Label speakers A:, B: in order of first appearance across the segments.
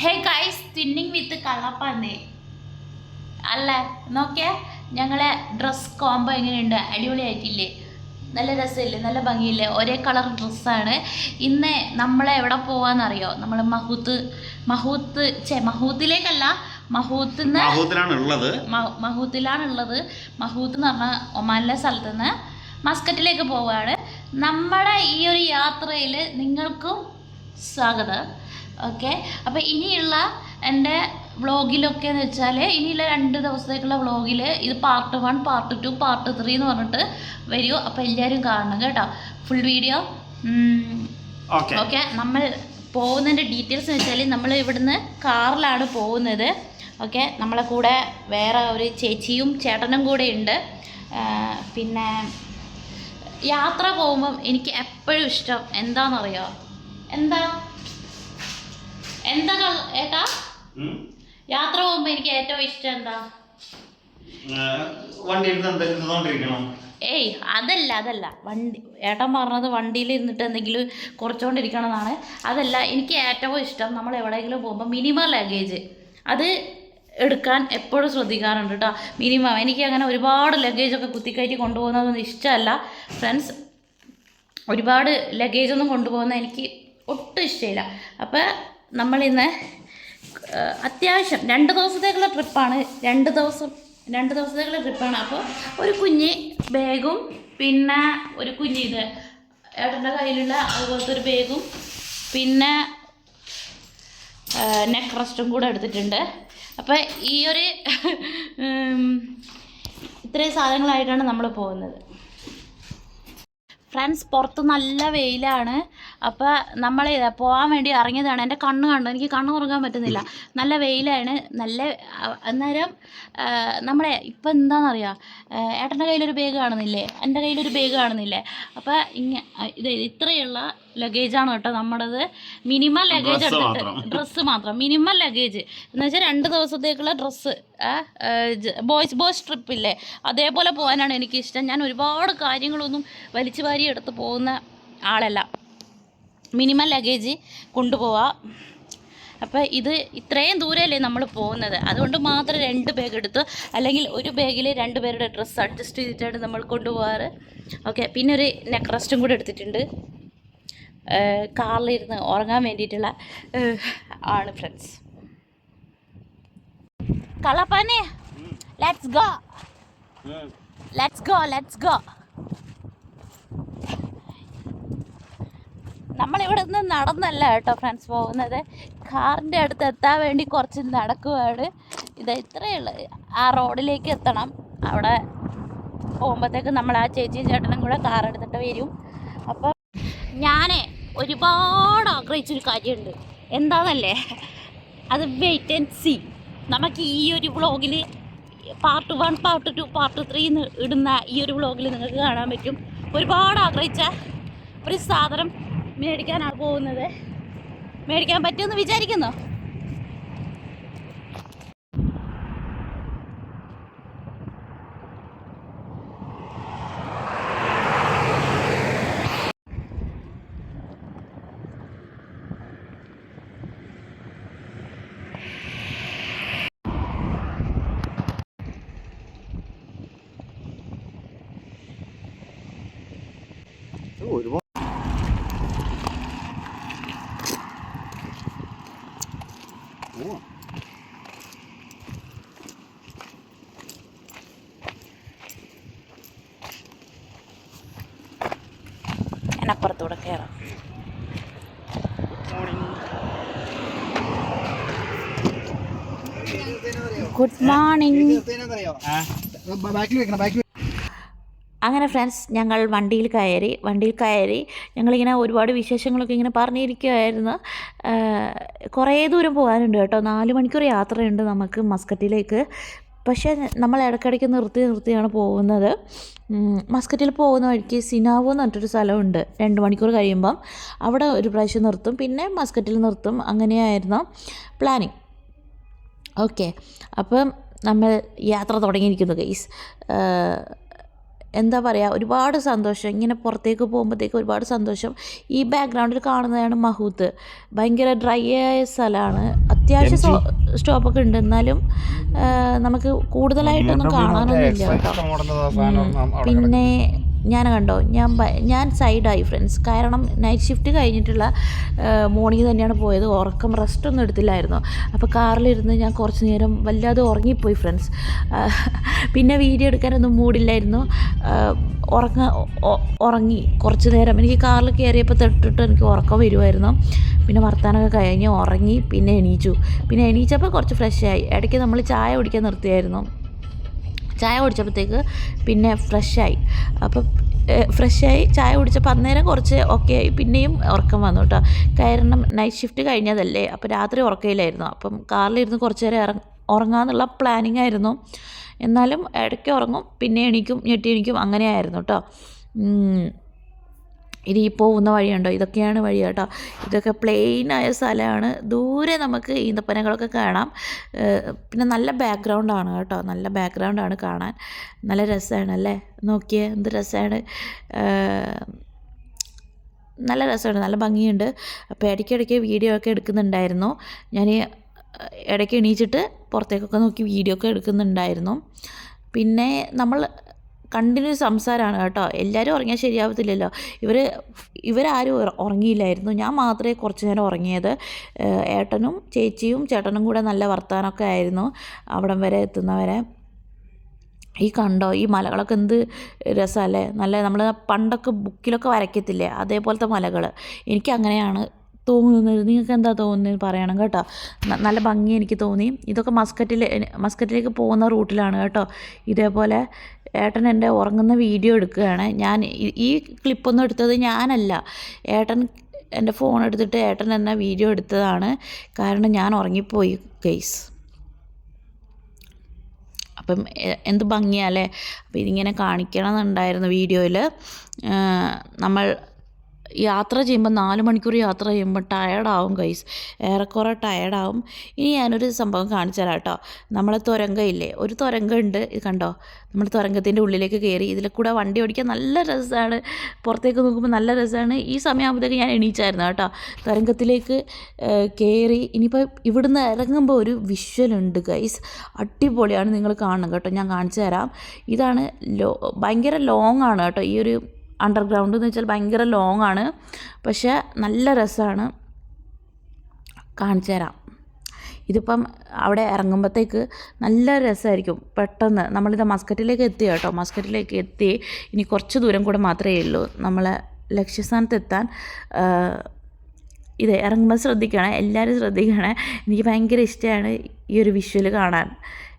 A: Hey guys twinning വിത്ത് കള്ളപ്പാന്നേ അല്ല നോക്കിയേ ഞങ്ങളെ ഡ്രസ് കോംബോ എങ്ങനെയുണ്ട്? അടിപൊളിയായിട്ടില്ലേ? നല്ല രസമില്ലേ? നല്ല ഭംഗിയില്ലേ? ഒരേ കളർ ഡ്രസ്സാണ് ഇന്ന് നമ്മളെ എവിടെ പോവാന്നറിയോ? നമ്മൾ മഹൂത്ത് മഹൂത്ത് ചേ മഹൂത്തിലേക്കല്ല മഹൂത്ത് മഹൂത്തിലാണുള്ളത്. മഹൂത്ത് എന്ന് പറഞ്ഞ ഒമാനിലെ സ്ഥലത്ത് നിന്ന് മസ്കറ്റിലേക്ക് പോവുകയാണ് നമ്മുടെ ഈ ഒരു യാത്രയിൽ നിങ്ങൾക്കും സ്വാഗതം. ഓക്കെ അപ്പോൾ ഇനിയുള്ള എന്റെ വ്ളോഗിലൊക്കെ എന്ന് വെച്ചാൽ ഇനിയുള്ള രണ്ട് ദിവസത്തേക്കുള്ള വ്ളോഗിൽ ഇത് part one part two part three എന്ന് പറഞ്ഞിട്ട് വരൂ. അപ്പോൾ എല്ലാവരും കാണണം കേട്ടോ. ഫുൾ വീഡിയോ
B: ഓക്കെ
A: ഓക്കെ നമ്മൾ പോകുന്നതിന്റെ ഡീറ്റെയിൽസ് എന്ന് വെച്ചാൽ നമ്മൾ ഇവിടുന്ന് കാറിലാണ് പോകുന്നത്. ഓക്കെ നമ്മളെ കൂടെ വേറെ ഒരു ചേച്ചിയും ചേട്ടനും കൂടെ ഉണ്ട്. പിന്നെ യാത്ര പോകുമ്പം എനിക്ക് എപ്പോഴും ഇഷ്ടം എന്താണെന്നറിയോ എന്താ? എന്താ ഏട്ടാ? യാത്ര പോകുമ്പോ എനിക്ക് ഏറ്റവും ഇഷ്ടം എന്താ? ഏയ് അതല്ല അതല്ല. വണ്ടി ഏട്ടൻ പറഞ്ഞത് വണ്ടിയിൽ ഇരുന്നിട്ട് എന്തെങ്കിലും കുറച്ചുകൊണ്ടിരിക്കണമെന്നാണ് അതല്ല എനിക്ക് ഏറ്റവും ഇഷ്ടം നമ്മൾ എവിടെയെങ്കിലും പോകുമ്പോൾ മിനിമം ലഗേജ് അത് എടുക്കാൻ എപ്പോഴും ശ്രദ്ധിക്കാറുണ്ട് കേട്ടോ മിനിമം. എനിക്ക് അങ്ങനെ ഒരുപാട് ലഗേജൊക്കെ കുത്തിക്കയറ്റി കൊണ്ടുപോകുന്നതൊന്നും ഇഷ്ടമല്ല. ഫ്രണ്ട്സ് ഒരുപാട് ലഗേജൊന്നും കൊണ്ടുപോകുന്ന എനിക്ക് ഒട്ടും ഇഷ്ടമില്ല. അപ്പോൾ നമ്മളിന്ന് അത്യാവശ്യം രണ്ട് ദിവസത്തേക്കുള്ള ട്രിപ്പാണ്. രണ്ട് ദിവസം രണ്ട് ദിവസത്തേക്കുള്ള ട്രിപ്പാണ്. അപ്പോൾ ഒരു കുഞ്ഞ് ബാഗും പിന്നെ ഒരു കുഞ്ഞ് ഇത് ഏട്ടന്റെ കയ്യിലുള്ള അതുപോലത്തെ ഒരു ബാഗും പിന്നെ നെക്ക് റെസ്റ്റും കൂടെ എടുത്തിട്ടുണ്ട്. അപ്പോൾ ഈ ഒരു ഇത്രയും സാധനങ്ങളായിട്ടാണ് നമ്മൾ പോകുന്നത്. ഫ്രണ്ട്സ് പുറത്ത് നല്ല വെയിലാണ്. അപ്പോൾ നമ്മൾ പോകാൻ വേണ്ടി ഇറങ്ങിയതാണ്. എന്റെ കണ്ണ് കണ്ടു? എനിക്ക് കണ്ണ് ഉറങ്ങാൻ പറ്റുന്നില്ല. നല്ല വെയിലാണ്. നല്ല അന്നേരം നമ്മളെ ഇപ്പം എന്താണെന്നറിയാം ഏട്ടന്റെ കയ്യിലൊരു ബാഗ് കാണുന്നില്ലേ? എന്റെ കയ്യിലൊരു ബാഗ് കാണുന്നില്ലേ? അപ്പോൾ ഇങ്ങനെ ഇത് ഇത്രയുള്ള ലഗേജാണ് കേട്ടോ നമ്മുടേത്. മിനിമം ലഗേജ് എടുത്തിട്ട്. ഡ്രസ്സ് മാത്രം. മിനിമം ലഗേജ് എന്ന് വെച്ചാൽ രണ്ട് ദിവസത്തേക്കുള്ള ഡ്രസ്സ്. Boys boys ട്രിപ്പില്ലേ? അതേപോലെ പോകാനാണ് എനിക്കിഷ്ടം. ഞാൻ ഒരുപാട് കാര്യങ്ങളൊന്നും വലിച്ചു വാരി എടുത്ത് പോകുന്ന ആളല്ല. മിനിമം ലഗേജ് കൊണ്ടുപോവാം. അപ്പോൾ ഇത് ഇത്രയും ദൂരമല്ലേ നമ്മൾ പോകുന്നത്? അതുകൊണ്ട് മാത്രം രണ്ട് ബാഗ് എടുത്ത് അല്ലെങ്കിൽ ഒരു ബാഗിൽ രണ്ട് പേരുടെ ഡ്രസ്സ് അഡ്ജസ്റ്റ് ചെയ്തിട്ടാണ് നമ്മൾ കൊണ്ടുപോകാറ് ഓക്കെ പിന്നെ ഒരു നെക്ക് റെസ്റ്റും കൂടെ എടുത്തിട്ടുണ്ട്. കാറിലിരുന്ന് ഉറങ്ങാൻ വേണ്ടിയിട്ടുള്ള ആണ് friends കളപ്പാനെ let's go let's go let's go നമ്മളിവിടെ നിന്ന് നടന്നല്ല കേട്ടോ ഫ്രണ്ട്സ് പോകുന്നത്. കാറിന്റെ അടുത്ത് എത്താൻ വേണ്ടി കുറച്ച് നടക്കുവാണ്. ഇത് ഇത്രയേ ഉള്ളൂ. ആ റോഡിലേക്ക് എത്തണം. അവിടെ പോകുമ്പോഴത്തേക്ക് നമ്മൾ ആ ചേച്ചിയും ചേട്ടനും കൂടെ കാർ എടുത്തിട്ട് വരും. അപ്പം ഞാൻ ഒരുപാട് ആഗ്രഹിച്ചൊരു കാര്യമുണ്ട്. എന്താണെന്നല്ലേ അത് വെയിറ്റ് ആൻഡ് സി നമുക്ക് ഈ ഒരു വ്ളോഗിൽ part one part two part three ഇടുന്ന ഈ ഒരു വ്ളോഗിൽ നിങ്ങൾക്ക് കാണാൻ പറ്റും. ഒരുപാട് ആഗ്രഹിച്ച ഒരു സാധനം മേടിക്കാനാണ് പോകുന്നത്. മേടിക്കാൻ പറ്റുമെന്ന് വിചാരിക്കുന്നു?
B: ഒരുപാട്
A: അപ്പുറത്തൂടെ കയറാം ഗുഡ് മോർണിംഗ്
C: ബാക്കിൽ വെക്കണം ബാക്കിൽ
A: അങ്ങനെ ഫ്രണ്ട്സ് ഞങ്ങൾ വണ്ടിയിൽ കയറി വണ്ടിയിൽ കയറി ഞങ്ങളിങ്ങനെ ഒരുപാട് വിശേഷങ്ങളൊക്കെ ഇങ്ങനെ പറഞ്ഞിരിക്കുമായിരുന്നു കുറേ ദൂരം പോകാനുണ്ട് കേട്ടോ. നാല് മണിക്കൂർ യാത്രയുണ്ട് നമുക്ക് മസ്കറ്റിലേക്ക്. പക്ഷേ നമ്മൾ ഇടയ്ക്കിടയ്ക്ക് നിർത്തി നിർത്തിയാണ് പോകുന്നത്. മസ്കറ്റിൽ പോകുന്ന വഴിക്ക് സിനാവോ എന്ന് പറഞ്ഞിട്ടൊരു സ്ഥലമുണ്ട്. രണ്ട് മണിക്കൂർ കഴിയുമ്പം അവിടെ ഒരു പ്രാവശ്യം നിർത്തും. പിന്നെ മസ്കറ്റിൽ നിർത്തും. അങ്ങനെയായിരുന്നു പ്ലാനിങ് ഓക്കെ അപ്പം നമ്മൾ യാത്ര തുടങ്ങിയിരിക്കുന്നു ഗൈസ് എന്താ പറയുക ഒരുപാട് സന്തോഷം. ഇങ്ങനെ പുറത്തേക്ക് പോകുമ്പോഴത്തേക്ക് ഒരുപാട് സന്തോഷം. ഈ ബാക്ക്ഗ്രൗണ്ടിൽ കാണുന്നതാണ് മഹൂത്ത് ഭയങ്കര ഡ്രൈ ആയ സ്ഥലമാണ്. അത്യാവശ്യം സ്റ്റോ സ്റ്റോപ്പൊക്കെ ഉണ്ട്. എന്നാലും നമുക്ക് കൂടുതലായിട്ടൊന്നും കാണാനൊന്നുമില്ല കേട്ടോ. പിന്നെ ഞാൻ കണ്ടോ ഞാൻ ഞാൻ സൈഡായി ഫ്രണ്ട്സ് കാരണം നൈറ്റ് ഷിഫ്റ്റ് കഴിഞ്ഞിട്ടുള്ള മോർണിംഗ് തന്നെയാണ് പോയത്. ഉറക്കം റെസ്റ്റ് ഒന്നും എടുത്തില്ലായിരുന്നു. അപ്പോൾ കാറിലിരുന്ന് ഞാൻ കുറച്ച് നേരം വല്ലാതെ ഉറങ്ങിപ്പോയി ഫ്രണ്ട്സ് പിന്നെ വീഡിയോ എടുക്കാനൊന്നും മൂടില്ലായിരുന്നു ഉറങ്ങ ഉറങ്ങി കുറച്ച് നേരം. എനിക്ക് കാറിൽ കയറിയപ്പോൾ തൊട്ടിട്ട് എനിക്ക് ഉറക്കം വരുമായിരുന്നു പിന്നെ വർത്താനമൊക്കെ കഴിഞ്ഞ് ഉറങ്ങി പിന്നെ എണീച്ചു. പിന്നെ എണീച്ചപ്പോൾ കുറച്ച് ഫ്രഷ് ആയി. ഇടയ്ക്ക് നമ്മൾ ചായ കുടിക്കാൻ നിർത്തിയായിരുന്നു. ചായ കുടിച്ചപ്പോഴത്തേക്ക് പിന്നെ ഫ്രഷായി. അപ്പം ഫ്രഷായി ചായ കുടിച്ചപ്പോൾ അന്നേരം കുറച്ച് ഓക്കെ ആയി. പിന്നെയും ഉറക്കം വന്നു കേട്ടോ. കാരണം നൈറ്റ് ഷിഫ്റ്റ് കഴിഞ്ഞതല്ലേ. അപ്പോൾ രാത്രി ഉറക്കയില്ലായിരുന്നു അപ്പം കാറിലിരുന്ന് കുറച്ച് നേരം ഇറങ്ങ ഉറങ്ങാമെന്നുള്ള പ്ലാനിങ് ആയിരുന്നു. എന്നാലും ഇടയ്ക്ക് ഉറങ്ങും. പിന്നെ എണീക്കും ഞെട്ടി എണീക്കും. അങ്ങനെയായിരുന്നു കേട്ടോ. ഇനി ഈ പോകുന്ന വഴിയുണ്ടോ? ഇതൊക്കെയാണ് വഴി കേട്ടോ. ഇതൊക്കെ പ്ലെയിനായ സ്ഥലമാണ്. ദൂരെ നമുക്ക് ഈന്തപ്പനകളൊക്കെ കാണാം. പിന്നെ നല്ല ബാക്ക്ഗ്രൗണ്ടാണ് കേട്ടോ. നല്ല ബാക്ക്ഗ്രൗണ്ടാണ് കാണാൻ. നല്ല രസമാണ് അല്ലേ? നോക്കിയേ എന്ത് രസമാണ്. നല്ല രസമാണ്. നല്ല ഭംഗിയുണ്ട്. അപ്പോൾ ഇടയ്ക്കിടയ്ക്ക് വീഡിയോ ഒക്കെ എടുക്കുന്നുണ്ടായിരുന്നു. ഞാൻ ഇടയ്ക്ക് എണീച്ചിട്ട് പുറത്തേക്കൊക്കെ നോക്കി വീഡിയോ ഒക്കെ എടുക്കുന്നുണ്ടായിരുന്നു. പിന്നെ നമ്മൾ കണ്ടിന്യൂസ് സംസാരമാണ് കേട്ടോ. എല്ലാവരും ഉറങ്ങിയാൽ ശരിയാവത്തില്ലല്ലോ. ഇവർ ഇവരാരും ഉറ- ഉറങ്ങിയില്ലായിരുന്നു. ഞാൻ മാത്രമേ കുറച്ച് നേരം ഉറങ്ങിയത്. ഏട്ടനും ചേച്ചിയും ചേട്ടനും കൂടെ നല്ല വർത്തമാനമൊക്കെ ആയിരുന്നു അവിടം വരെ എത്തുന്നവരെ. ഈ കണ്ടോ ഈ മലകളൊക്കെ എന്ത് രസമല്ലേ? നല്ല നമ്മൾ പണ്ടൊക്കെ ബുക്കിലൊക്കെ വരയ്ക്കത്തില്ലേ? അതേപോലത്തെ മലകൾ എനിക്ക് അങ്ങനെയാണ് തോന്നുന്നത് നിങ്ങൾക്ക് എന്താ തോന്നുന്നത് പറയണം കേട്ടോ. നല്ല ഭംഗി എനിക്ക് തോന്നി. ഇതൊക്കെ മസ്കറ്റിൽ മസ്കറ്റിലേക്ക് പോകുന്ന റൂട്ടിലാണ് കേട്ടോ. ഇതേപോലെ ഏട്ടൻ എന്റെ ഉറങ്ങുന്ന വീഡിയോ എടുക്കുകയാണ്. ഞാൻ ഈ- ക്ലിപ്പൊന്നും എടുത്തത് ഞാനല്ല. ഏട്ടൻ എന്റെ ഫോൺ എടുത്തിട്ട് ഏട്ടൻ എന്നെ വീഡിയോ എടുത്തതാണ്. കാരണം ഞാൻ ഉറങ്ങിപ്പോയി കേസ് അപ്പം എന്ത് ഭംഗിയാലേ അപ്പം ഇതിങ്ങനെ കാണിക്കണം എന്നുണ്ടായിരുന്നു വീഡിയോയിൽ നമ്മൾ യാത്ര ചെയ്യുമ്പോൾ നാല് മണിക്കൂർ യാത്ര ചെയ്യുമ്പോൾ ടയർഡാവും ഗൈസ് ഏറെക്കുറെ ടയർഡാവും ഇനി ഞാനൊരു സംഭവം കാണിച്ചു തരാം കേട്ടോ നമ്മളെ തുരങ്കയില്ലേ? ഒരു തുരങ്കം ഉണ്ട് ഇത് കണ്ടോ? നമ്മൾ തുരങ്കത്തിന്റെ ഉള്ളിലേക്ക് കയറി ഇതിൽ കൂടെ വണ്ടി ഓടിക്കാൻ നല്ല രസമാണ് പുറത്തേക്ക് നോക്കുമ്പോൾ നല്ല രസമാണ് ഈ സമയമാകുമ്പോഴത്തേക്ക് ഞാൻ എണീച്ചായിരുന്നു കേട്ടോ. തുരങ്കത്തിലേക്ക് കയറി ഇനിയിപ്പോൾ ഇവിടുന്ന് ഇറങ്ങുമ്പോൾ ഒരു വിഷ്വലുണ്ട് ഗൈസ് അടിപൊളിയാണ് നിങ്ങൾ കാണണം കേട്ടോ. ഞാൻ കാണിച്ചു തരാം. ഇതാണ് ലോ ഭയങ്കര ലോങ്ങാണ് കേട്ടോ. ഈ ഒരു അണ്ടർഗ്രൗണ്ട് എന്ന് വെച്ചാൽ ഭയങ്കര ലോങ് ആണ്. പക്ഷേ നല്ല രസമാണ് കാണിച്ചു തരാം. ഇതിപ്പം അവിടെ ഇറങ്ങുമ്പോഴത്തേക്ക് നല്ല രസമായിരിക്കും പെട്ടെന്ന് നമ്മളിത് മസ്കറ്റിലേക്ക് എത്തി കേട്ടോ. മസ്കറ്റിലേക്ക് എത്തി. ഇനി കുറച്ച് ദൂരം കൂടെ മാത്രമേ ഉള്ളൂ. നമ്മളെ ലക്ഷ്യസ്ഥാനത്ത് എത്താൻ ഇത് ഇറങ്ങുമ്പോൾ ശ്രദ്ധിക്കണേ. എല്ലാവരും ശ്രദ്ധിക്കണേ. എനിക്ക് ഭയങ്കര ഇഷ്ടമാണ് ഈ ഒരു വിഷ്വൽ കാണാൻ.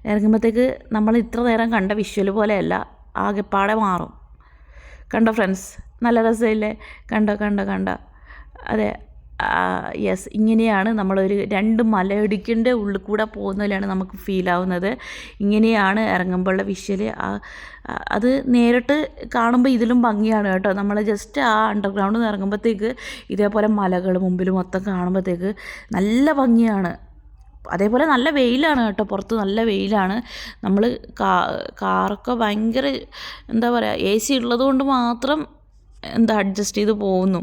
A: ഇറങ്ങുമ്പോഴത്തേക്ക് നമ്മൾ ഇത്ര നേരം കണ്ട വിഷ്വൽ പോലെയല്ല. ആകെപ്പാടെ മാറും. കണ്ടോ ഫ്രണ്ട്സ് നല്ല രസമില്ലേ? കണ്ടോ കണ്ടോ കണ്ടോ. അതെ. യെസ് ഇങ്ങനെയാണ് നമ്മളൊരു രണ്ട് മലയിടുക്കിന്റെ ഉള്ളിൽ കൂടെ പോകുന്നതിലാണ് നമുക്ക് ഫീലാവുന്നത് ഇങ്ങനെയാണ് ഇറങ്ങുമ്പോഴുള്ള വിഷ്വൽ അത് നേരിട്ട് കാണുമ്പോൾ ഇതിലും ഭംഗിയാണ് കേട്ടോ. നമ്മൾ ജസ്റ്റ് ആ അണ്ടർഗ്രൗണ്ടിൽ നിന്ന് ഇറങ്ങുമ്പോഴത്തേക്ക് ഇതേപോലെ മലകൾ മുമ്പിൽ മൊത്തം കാണുമ്പോഴത്തേക്ക് നല്ല ഭംഗിയാണ്. അതേപോലെ നല്ല വെയിലാണ് കേട്ടോ പുറത്ത് നല്ല വെയിലാണ്. നമ്മൾ കാ കാറൊക്കെ ഭയങ്കര എന്താ പറയുക എ സി ഉള്ളത് കൊണ്ട് മാത്രം എന്താ അഡ്ജസ്റ്റ് ചെയ്ത് പോകുന്നു.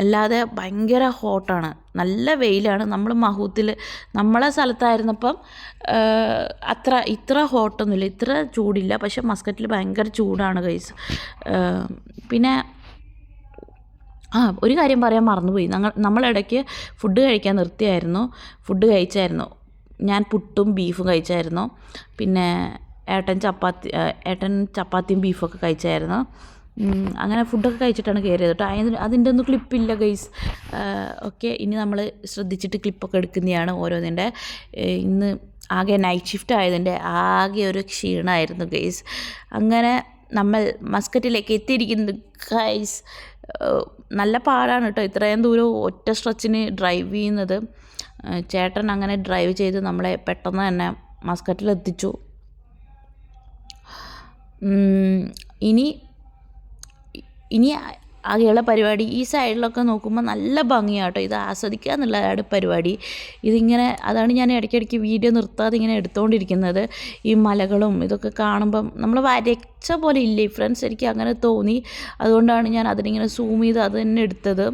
A: അല്ലാതെ ഭയങ്കര ഹോട്ടാണ് നല്ല വെയിലാണ്. നമ്മൾ മഹൂത്തിൽ നമ്മളെ സ്ഥലത്തായിരുന്നപ്പം അത്ര ഇത്ര ഹോട്ടൊന്നുമില്ല ഇത്ര ചൂടില്ല. പക്ഷെ മസ്കറ്റിൽ ഭയങ്കര ചൂടാണ് കൈസ് പിന്നെ ആ ഒരു കാര്യം പറയാൻ മറന്നുപോയി. ഞങ്ങൾ നമ്മളിടയ്ക്ക് ഫുഡ് കഴിക്കാൻ നിർത്തിയായിരുന്നു. ഫുഡ് കഴിച്ചായിരുന്നു. ഞാൻ പുട്ടും ബീഫും കഴിച്ചായിരുന്നു. പിന്നെ ഏട്ടൻ ചപ്പാത്തി ഏട്ടൻ ചപ്പാത്തിയും ബീഫൊക്കെ കഴിച്ചായിരുന്നു. അങ്ങനെ ഫുഡൊക്കെ കഴിച്ചിട്ടാണ് കയറിയത് കേട്ടോ. അതിന് അതിന്റെ ഒന്നും ക്ലിപ്പില്ല ഗൈസ് ഓക്കെ ഇനി നമ്മൾ ശ്രദ്ധിച്ചിട്ട് ക്ലിപ്പൊക്കെ എടുക്കുന്നതാണ് ഓരോന്നിന്റെ. ഇന്ന് ആകെ നൈറ്റ് ഷിഫ്റ്റ് ആയതിന്റെ ആകെ ഒരു ക്ഷീണമായിരുന്നു ഗൈസ് അങ്ങനെ നമ്മൾ മസ്കറ്റിലേക്ക് എത്തിയിരിക്കുന്നു ഗൈസ് നല്ല പാടാണ് കേട്ടോ. ഇത്രയും ദൂരം ഒറ്റ സ്ട്രെച്ചിന് ഡ്രൈവ് ചെയ്യുന്നത്. ചേട്ടൻ അങ്ങനെ ഡ്രൈവ് ചെയ്ത് നമ്മളെ പെട്ടെന്ന് തന്നെ ഉം, ഇനി ഇനി ആകെയുള്ള പരിപാടി ഈ സൈഡിലൊക്കെ നോക്കുമ്പോൾ നല്ല ഭംഗിയാട്ടോ. ഇത് ആസ്വദിക്കുക എന്നുള്ളതാണ് പരിപാടി. ഇതിങ്ങനെ അതാണ് ഞാൻ ഇടയ്ക്കിടയ്ക്ക് വീഡിയോ നിർത്താതെ ഇങ്ങനെ എടുത്തുകൊണ്ടിരിക്കുന്നത് ഈ മലകളും ഇതൊക്കെ കാണുമ്പം നമ്മൾ വരച്ച പോലെ ഇല്ലേ? ഫ്രണ്ട്സ് എനിക്ക് അങ്ങനെ തോന്നി. അതുകൊണ്ടാണ് ഞാൻ അതിനിങ്ങനെ സൂം ചെയ്ത് അത് തന്നെ എടുത്തത്.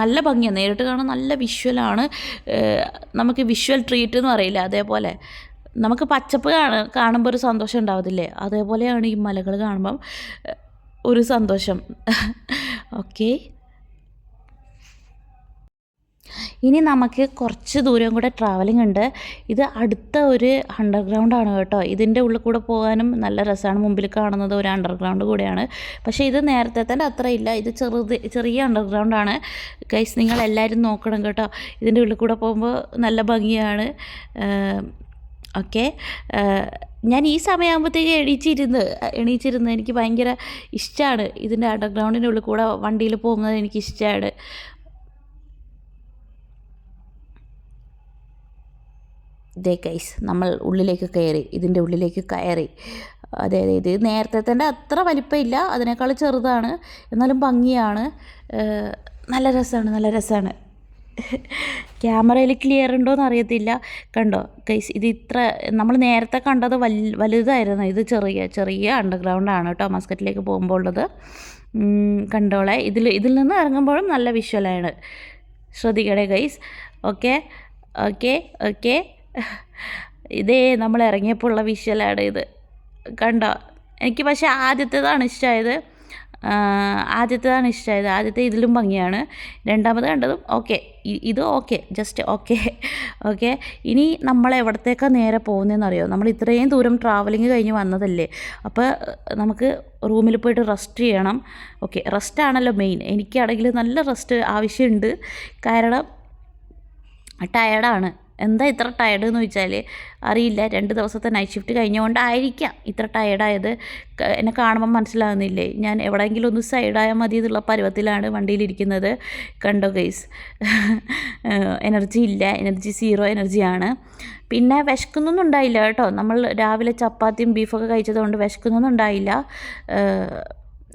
A: നല്ല ഭംഗിയാണ് നേരിട്ട് കാണാൻ നല്ല വിഷ്വലാണ് നമുക്ക് വിഷ്വൽ ട്രീറ്റ് എന്ന് പറയില്ല? അതേപോലെ. നമുക്ക് പച്ചപ്പ് കാണുമ്പോൾ ഒരു സന്തോഷം ഉണ്ടാവത്തില്ലേ? അതേപോലെയാണ് ഈ മലകൾ കാണുമ്പം. ഒരു സന്തോഷം. ഓക്കെ. ഇനി നമുക്ക് കുറച്ച് ദൂരം കൂടെ ട്രാവലിംഗ് ഉണ്ട്. ഇത് അടുത്ത ഒരു അണ്ടർഗ്രൗണ്ട് ആണ് കേട്ടോ. ഇതിന്റെ ഉള്ളിൽ കൂടെ പോകാനും നല്ല രസമാണ്. മുമ്പിൽ കാണുന്നത് ഒരു അണ്ടർഗ്രൗണ്ട് കൂടെയാണ്. പക്ഷേ ഇത് നേരത്തെ അത്ര ഇല്ല. ഇത് ചെറുത് ചെറിയ അണ്ടർഗ്രൗണ്ട് ആണ്. ഗൈസ് നിങ്ങൾ എല്ലാവരും നോക്കണം കേട്ടോ. ഇതിന്റെ ഉള്ളിൽ കൂടെ പോകുമ്പോൾ നല്ല ഭംഗിയാണ്. ഓക്കെ. ഞാൻ ഈ സമയമാകുമ്പോഴത്തേക്ക് എണീച്ചിരുന്ന് എണീച്ചിരുന്ന് എനിക്ക് ഭയങ്കര ഇഷ്ടമാണ് ഇതിന്റെ അണ്ടർഗ്രൗണ്ടിന്റെ ഉള്ളിൽ കൂടെ വണ്ടിയിൽ പോകുന്നത് എനിക്ക് ഇഷ്ടമാണ് ദേ കൈസ് നമ്മൾ ഉള്ളിലേക്ക് കയറി ഇതിന്റെ ഉള്ളിലേക്ക് കയറി. അതെ അതെ ഇത് നേരത്തെ അത്ര വലിപ്പമില്ല അതിനേക്കാൾ ചെറുതാണ് എന്നാലും ഭംഗിയാണ്. നല്ല രസമാണ് നല്ല രസമാണ്. ക്യാമറയിൽ ക്ലിയർ ഉണ്ടോയെന്ന് അറിയത്തില്ല. കണ്ടോ കൈസ് ഇത് ഇത്ര നമ്മൾ നേരത്തെ കണ്ടത് വൽ വലുതായിരുന്നു. ഇത് ചെറിയ ചെറിയ അണ്ടർഗ്രൗണ്ടാണ് കേട്ടോ മസ്കറ്റിലേക്ക് പോകുമ്പോൾ ഉള്ളത്. കണ്ടോളെ ഇതിൽ ഇതിൽ നിന്ന് ഇറങ്ങുമ്പോഴും നല്ല വിഷ്വലാണ് ശ്രദ്ധിക്കണേ ഗൈസ് ഓക്കെ ഓക്കെ ഓക്കെ ഇതേ നമ്മൾ ഇറങ്ങിയപ്പോൾ ഉള്ള വിഷ്വലാണ് ഇത്. കണ്ടോ എനിക്ക് പക്ഷേ ആദ്യത്തേതാണ് ഇഷ്ടമായത്. ആദ്യത്തേതാണ് ഇഷ്ടമായത് ആദ്യത്തെ ഇതിലും ഭംഗിയാണ്. രണ്ടാമത് കണ്ടതും ഓക്കെ ഇത് ഓക്കെ ജസ്റ്റ് ഓക്കെ ഓക്കെ ഇനി നമ്മൾ എവിടത്തേക്കാണ് നേരെ പോകുന്നതെന്ന് അറിയോ? നമ്മൾ ഇത്രയും ദൂരം ട്രാവലിംഗ് കഴിഞ്ഞ് വന്നതല്ലേ? അപ്പോൾ നമുക്ക് റൂമിൽ പോയിട്ട് റെസ്റ്റ് ചെയ്യണം. ഓക്കെ റെസ്റ്റാണല്ലോ മെയിൻ എനിക്കാണെങ്കിൽ നല്ല റെസ്റ്റ് ആവശ്യമുണ്ട്. കാരണം ടയർഡാണ് എന്താ ഇത്ര ടയർഡ് എന്ന് വെച്ചാൽ അറിയില്ല. രണ്ട് ദിവസത്തെ നൈറ്റ് ഷിഫ്റ്റ് കഴിഞ്ഞുകൊണ്ടായിരിക്കാം ഇത്ര ടയർഡായത് എന്നെ കാണുമ്പോൾ മനസ്സിലാകുന്നില്ലേ? ഞാൻ എവിടെയെങ്കിലും ഒന്ന് സൈഡായാൽ മതി എന്നുള്ള പരുവത്തിലാണ് വണ്ടിയിലിരിക്കുന്നത് കണ്ടോ ഗൈസ് എനർജി ഇല്ല. എനർജി സീറോ എനർജിയാണ് പിന്നെ വിശക്കുന്നൊന്നും ഉണ്ടായില്ല കേട്ടോ. നമ്മൾ രാവിലെ ചപ്പാത്തിയും ബീഫൊക്കെ കഴിച്ചതുകൊണ്ട് വിശക്കുന്നൊന്നും ഉണ്ടായില്ല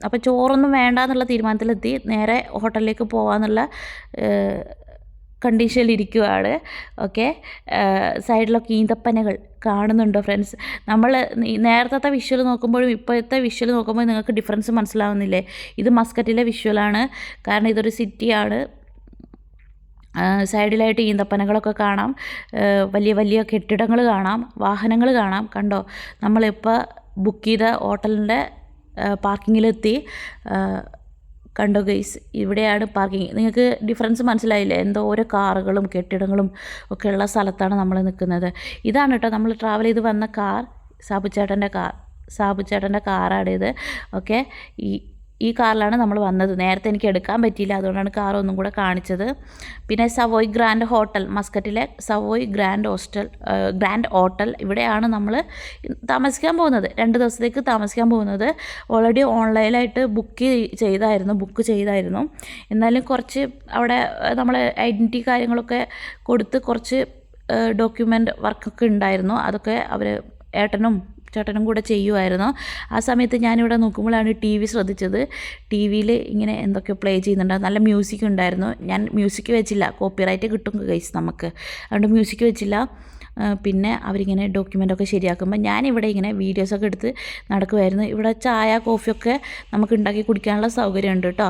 A: അപ്പോൾ ചോറൊന്നും വേണ്ട എന്നുള്ള തീരുമാനത്തിലെത്തി. നേരെ ഹോട്ടലിലേക്ക് പോകാമെന്നുള്ള കണ്ടീഷനിലിരിക്കുവാണ്. ഓക്കെ? സൈഡിലൊക്കെ ഈന്തപ്പനകൾ കാണുന്നുണ്ടോ ഫ്രണ്ട്സ്? നമ്മൾ നേരത്തെ വിഷ്വൽ നോക്കുമ്പോഴും ഇപ്പോഴത്തെ വിഷ്വൽ നോക്കുമ്പോൾ നിങ്ങൾക്ക് ഡിഫറൻസ് മനസ്സിലാവുന്നില്ലേ? ഇത് മസ്കറ്റിലെ വിഷ്വലാണ്. കാരണം ഇതൊരു സിറ്റിയാണ്. സൈഡിലായിട്ട് ഈന്തപ്പനകളൊക്കെ കാണാം. വലിയ വലിയ കെട്ടിടങ്ങൾ കാണാം. വാഹനങ്ങൾ കാണാം. കണ്ടോ? നമ്മളിപ്പോൾ ബുക്ക് ചെയ്ത ഹോട്ടലിന്റെ പാർക്കിങ്ങിലെത്തി. കണ്ടോ ഗൈസ് ഇവിടെയാണ് പാർക്കിംഗ് നിങ്ങൾക്ക് ഡിഫറൻസ് മനസ്സിലായില്ലേ? എന്തോ ഓരോ കാറുകളും കെട്ടിടങ്ങളും ഒക്കെ ഉള്ള സ്ഥലത്താണ് നമ്മൾ നിൽക്കുന്നത്. ഇതാണ് കേട്ടോ നമ്മൾ ട്രാവൽ ചെയ്ത് വന്ന കാർ സാബുച്ചേട്ടന്റെ കാർ സാബുച്ചേട്ടന്റെ കാറാണ് ഇത്. ഓക്കെ ഈ ഈ കാറിലാണ് നമ്മൾ വന്നത്. നേരത്തെ എനിക്ക് എടുക്കാൻ പറ്റിയില്ല. അതുകൊണ്ടാണ് കാർ ഒന്നും കൂടെ കാണിച്ചത്. പിന്നെ Savoy grand hotel മസ്കറ്റിലെ Savoy grand hostel grand hotel. ഇവിടെയാണ് നമ്മൾ താമസിക്കാൻ പോകുന്നത്. രണ്ട് ദിവസത്തേക്ക് താമസിക്കാൻ പോകുന്നത്. ഓൾറെഡി ഓൺലൈനായിട്ട് ബുക്ക് ചെയ്തായിരുന്നു ബുക്ക് ചെയ്തായിരുന്നു. എന്നാലും കുറച്ച് അവിടെ നമ്മൾ ഐഡന്റി കാര്യങ്ങളൊക്കെ കൊടുത്ത് കുറച്ച് ഡോക്യുമെന്റ് വർക്കൊക്കെ ഉണ്ടായിരുന്നു. അതൊക്കെ അവർ ഏട്ടനും ചേട്ടനും കൂടെ ചെയ്യുമായിരുന്നു ആ സമയത്ത് ഞാനിവിടെ നോക്കുമ്പോഴാണ് ടി വി ശ്രദ്ധിച്ചത്. ടി വിയിൽ ഇങ്ങനെ എന്തൊക്കെയോ പ്ലേ ചെയ്യുന്നുണ്ട്. നല്ല മ്യൂസിക് ഉണ്ടായിരുന്നു. ഞാൻ മ്യൂസിക് വെച്ചില്ല. കോപ്പിറൈറ്റ് കിട്ടും കൈസ് നമുക്ക്. അതുകൊണ്ട് മ്യൂസിക് വെച്ചില്ല. പിന്നെ അവരിങ്ങനെ ഡോക്യുമെന്റൊക്കെ ശരിയാക്കുമ്പോൾ ഞാനിവിടെ ഇങ്ങനെ വീഡിയോസൊക്കെ എടുത്ത് നടക്കുമായിരുന്നു ഇവിടെ ചായ കോഫിയൊക്കെ നമുക്ക് ഉണ്ടാക്കി കുടിക്കാനുള്ള സൗകര്യമുണ്ട് കേട്ടോ.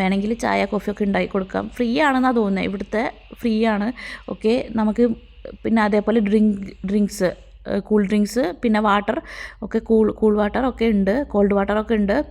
A: വേണമെങ്കിൽ ചായ കോഫിയൊക്കെ ഉണ്ടാക്കി കൊടുക്കാം. ഫ്രീ ആണെന്നാണ് തോന്നുന്നത് ഇവിടുത്തെ ഫ്രീ ആണ്. ഓക്കെ നമുക്ക് പിന്നെ അതേപോലെ ഡ്രിങ്ക് ഡ്രിങ്ക്സ് കൂൾ ഡ്രിങ്ക്സ് പിന്നെ വാട്ടർ ഒക്കെ കൂൾ കൂൾ വാട്ടർ ഒക്കെ ഉണ്ട് കോൾഡ് വാട്ടർ ഒക്കെ ഉണ്ട്.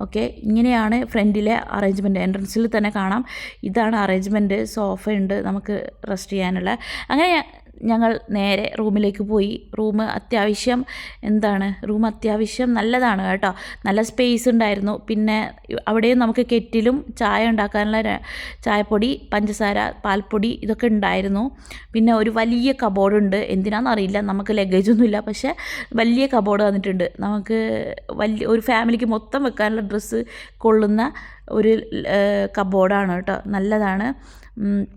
A: ഓക്കെ ഇങ്ങനെയാണ് ഫ്രണ്ടിലെ അറേഞ്ച്മെന്റ് എൻട്രൻസിൽ തന്നെ കാണാം. ഇതാണ് അറേഞ്ച്മെന്റ് സോഫ ഉണ്ട് നമുക്ക് റെസ്റ്റ് ചെയ്യാനുള്ള. അങ്ങനെ ഞങ്ങൾ നേരെ റൂമിലേക്ക് പോയി. റൂം അത്യാവശ്യം എന്താണ്? റൂം അത്യാവശ്യം നല്ലതാണ് കേട്ടോ. നല്ല സ്പേസ് ഉണ്ടായിരുന്നു. പിന്നെ അവിടെയും നമുക്ക് കെറ്റിലും ചായ ഉണ്ടാക്കാനുള്ള ചായപ്പൊടി പഞ്ചസാര പാൽപ്പൊടി ഇതൊക്കെ ഉണ്ടായിരുന്നു. പിന്നെ ഒരു വലിയ കബോർഡുണ്ട് എന്തിനാണെന്ന് അറിയില്ല. നമുക്ക് ലഗേജ് ഒന്നുമില്ല പക്ഷേ വലിയ കബോർഡ് വന്നിട്ടുണ്ട്. നമുക്ക് വലിയ ഒരു ഫാമിലിക്ക് മൊത്തം വെക്കാനുള്ള ഡ്രസ്സ് കൊള്ളുന്ന ഒരു കബോർഡാണ് കേട്ടോ. നല്ലതാണ്.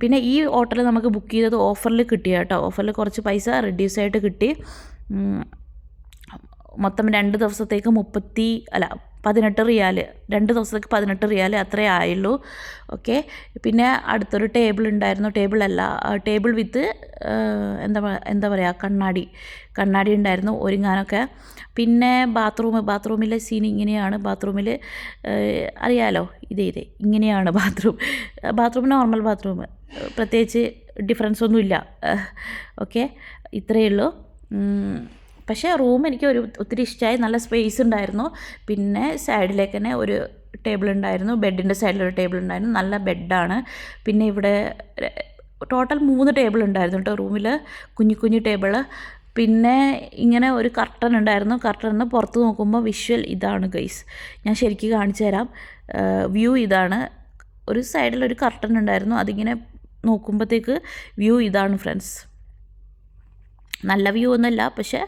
A: പിന്നെ ഈ ഹോട്ടൽ നമുക്ക് ബുക്ക് ചെയ്തത് ഓഫറിൽ കിട്ടി. കേട്ടോ ഓഫറിൽ കുറച്ച് പൈസ റെഡ്യൂസ് ആയിട്ട് കിട്ടി. മൊത്തം രണ്ട് ദിവസത്തേക്ക് മുപ്പത്തി അല്ല പതിനെട്ട് റിയാൽ രണ്ട് ദിവസത്തേക്ക് പതിനെട്ട് റിയാൽ അത്രേ ആയുള്ളൂ. ഓക്കെ. പിന്നെ അടുത്തൊരു ടേബിൾ ഉണ്ടായിരുന്നു. അല്ല ടേബിൾ വിത്ത് എന്താ എന്താ പറയുക കണ്ണാടി. കണ്ണാടി ഉണ്ടായിരുന്നു ഒരുങ്ങാനൊക്കെ. പിന്നെ ബാത്റൂം ബാത്റൂമിലെ സീൻ ഇങ്ങനെയാണ്. ബാത്റൂമിൽ അറിയാലോ ഇതേ ഇതേ ഇങ്ങനെയാണ് ബാത്റൂം. ബാത്റൂം നോർമൽ ബാത്റൂം പ്രത്യേകിച്ച് ഡിഫറൻസ് ഒന്നുമില്ല. ഓക്കെ ഇത്രയേ ഉള്ളൂ. പക്ഷേ റൂം എനിക്ക് ഒരു ഒത്തിരി ഇഷ്ടമായി നല്ല സ്പേസ് ഉണ്ടായിരുന്നു. പിന്നെ സൈഡിലേക്ക് തന്നെ ഒരു ടേബിൾ ഉണ്ടായിരുന്നു. ബെഡിന്റെ സൈഡിലൊരു ടേബിൾ ഉണ്ടായിരുന്നു. നല്ല ബെഡാണ്. പിന്നെ ഇവിടെ ടോട്ടൽ മൂന്ന് ടേബിൾ ഉണ്ടായിരുന്നു കേട്ടോ റൂമിൽ കുഞ്ഞു കുഞ്ഞു ടേബിൾ പിന്നെ ഇങ്ങനെ ഒരു കർട്ടൻ ഉണ്ടായിരുന്നു. കർട്ടനിന്ന് പുറത്ത് നോക്കുമ്പോൾ വിഷ്വൽ ഇതാണ് ഗൈസ് ഞാൻ ശരിക്കും കാണിച്ചു തരാം. വ്യൂ ഇതാണ്. ഒരു സൈഡിൽ ഒരു കർട്ടൻ ഉണ്ടായിരുന്നു. അതിങ്ങനെ നോക്കുമ്പോഴത്തേക്ക് വ്യൂ ഇതാണ് ഫ്രണ്ട്സ് നല്ല വ്യൂ ഒന്നുമല്ല. പക്ഷേ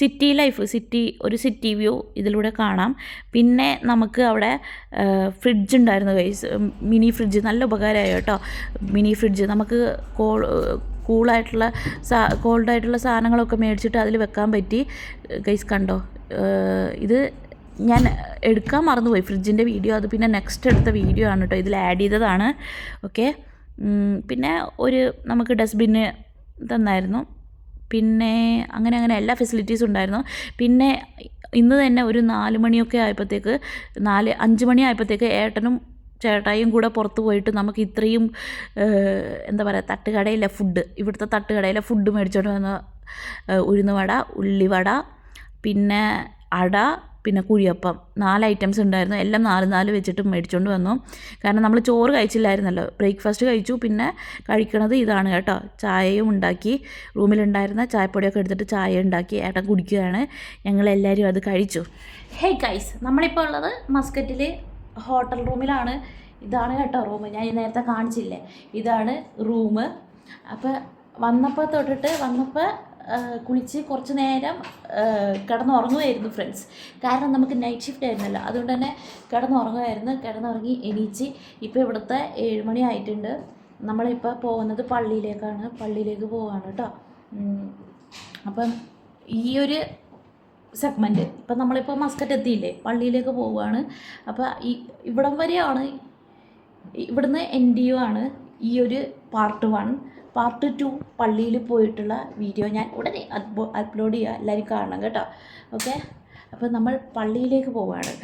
A: സിറ്റി ലൈഫ് സിറ്റി ഒരു സിറ്റി വ്യൂ ഇതിലൂടെ കാണാം. പിന്നെ നമുക്ക് അവിടെ ഫ്രിഡ്ജ് ഉണ്ടായിരുന്നു കൈസ് മിനി ഫ്രിഡ്ജ് നല്ല ഉപകാരമായി കേട്ടോ. മിനി ഫ്രിഡ്ജ് നമുക്ക് കോൾ കൂളായിട്ടുള്ള സാ കോൾഡായിട്ടുള്ള സാധനങ്ങളൊക്കെ മേടിച്ചിട്ട് അതിൽ വെക്കാൻ പറ്റി. ഗൈസ് കണ്ടോ? ഇത് ഞാൻ എടുക്കാൻ മറന്നുപോയി ഫ്രിഡ്ജിന്റെ വീഡിയോ അത് പിന്നെ നെക്സ്റ്റ് എടുത്ത വീഡിയോ ആണ് കേട്ടോ. ഇതിൽ ആഡ് ചെയ്തതാണ്. ഓക്കെ പിന്നെ ഒരു നമുക്ക് ഡസ്റ്റ്ബിന്ന് തന്നായിരുന്നു. പിന്നെ അങ്ങനെ അങ്ങനെ എല്ലാ ഫെസിലിറ്റീസും ഉണ്ടായിരുന്നു. പിന്നെ ഇന്ന് തന്നെ ഒരു നാല് മണിയൊക്കെ ആയപ്പോഴത്തേക്ക് നാല് അഞ്ച് മണി ആയപ്പോഴത്തേക്ക് ഏട്ടനും ചേട്ടായും കൂടെ പുറത്ത് പോയിട്ട് നമുക്ക് ഇത്രയും എന്താ പറയുക തട്ടുകടയിലെ ഫുഡ് ഇവിടുത്തെ തട്ടുകടയിലെ ഫുഡ് മേടിച്ചോണ്ട് വന്ന ഉഴുന്നുവട ഉള്ളിവട പിന്നെ അട പിന്നെ കുഴിയപ്പം നാല് ഐറ്റംസ് ഉണ്ടായിരുന്നു. എല്ലാം നാല് നാല് വെച്ചിട്ട് മേടിച്ചുകൊണ്ട് വന്നു. കാരണം നമ്മൾ ചോറ് കഴിച്ചില്ലായിരുന്നല്ലോ. ബ്രേക്ക്ഫാസ്റ്റ് കഴിച്ചു. പിന്നെ കഴിക്കണത് ഇതാണ് കേട്ടോ. ചായയും ഉണ്ടാക്കി. റൂമിലുണ്ടായിരുന്ന ചായപ്പൊടിയൊക്കെ എടുത്തിട്ട് ചായ ഉണ്ടാക്കി ഏട്ടൻ കുടിക്കുകയാണ്. ഞങ്ങളെല്ലാവരും അത് കഴിച്ചു. ഹേ കൈസ് നമ്മളിപ്പോൾ ഉള്ളത് മസ്കറ്റിൽ ഹോട്ടൽ റൂമിലാണ് ഇതാണ് കേട്ടോ റൂം. ഞാൻ നേരത്തെ കാണിച്ചില്ലേ. ഇതാണ് റൂം. അപ്പോൾ വന്നപ്പോൾ തൊട്ടിട്ട് വന്നപ്പോൾ കുളിച്ച് കുറച്ച് നേരം കിടന്നുറങ്ങുമായിരുന്നു ഫ്രണ്ട്സ്. കാരണം നമുക്ക് നൈറ്റ് ഷിഫ്റ്റ് ആയിരുന്നല്ലോ. അതുകൊണ്ട് തന്നെ കിടന്നുറങ്ങുമായിരുന്നു. കിടന്നുറങ്ങി എണീച്ച് ഇപ്പോൾ ഇവിടുത്തെ ഏഴ് മണി ആയിട്ടുണ്ട്. നമ്മളിപ്പോൾ പോകുന്നത് പള്ളിയിലേക്കാണ്. പള്ളിയിലേക്ക് പോവാണ് കേട്ടോ. അപ്പം ഈ ഒരു സെഗ്മെന്റ് ഇപ്പം നമ്മളിപ്പോൾ മസ്കറ്റ് എത്തിയില്ലേ? പള്ളിയിലേക്ക് പോവുകയാണ് അപ്പോൾ ഈ ഇവിടം വരെയാണ് ഇവിടുന്ന് എൻ ഡി യു ആണ് ഈ ഒരു പാർട്ട് വൺ പാർട്ട് ടു പള്ളിയിൽ പോയിട്ടുള്ള വീഡിയോ ഞാൻ ഉടനെ അപ്ലോഡ് ചെയ്യാം. എല്ലാവരും കാണണം കേട്ടോ. ഓക്കെ അപ്പോൾ നമ്മൾ പള്ളിയിലേക്ക് പോവുകയാണ്.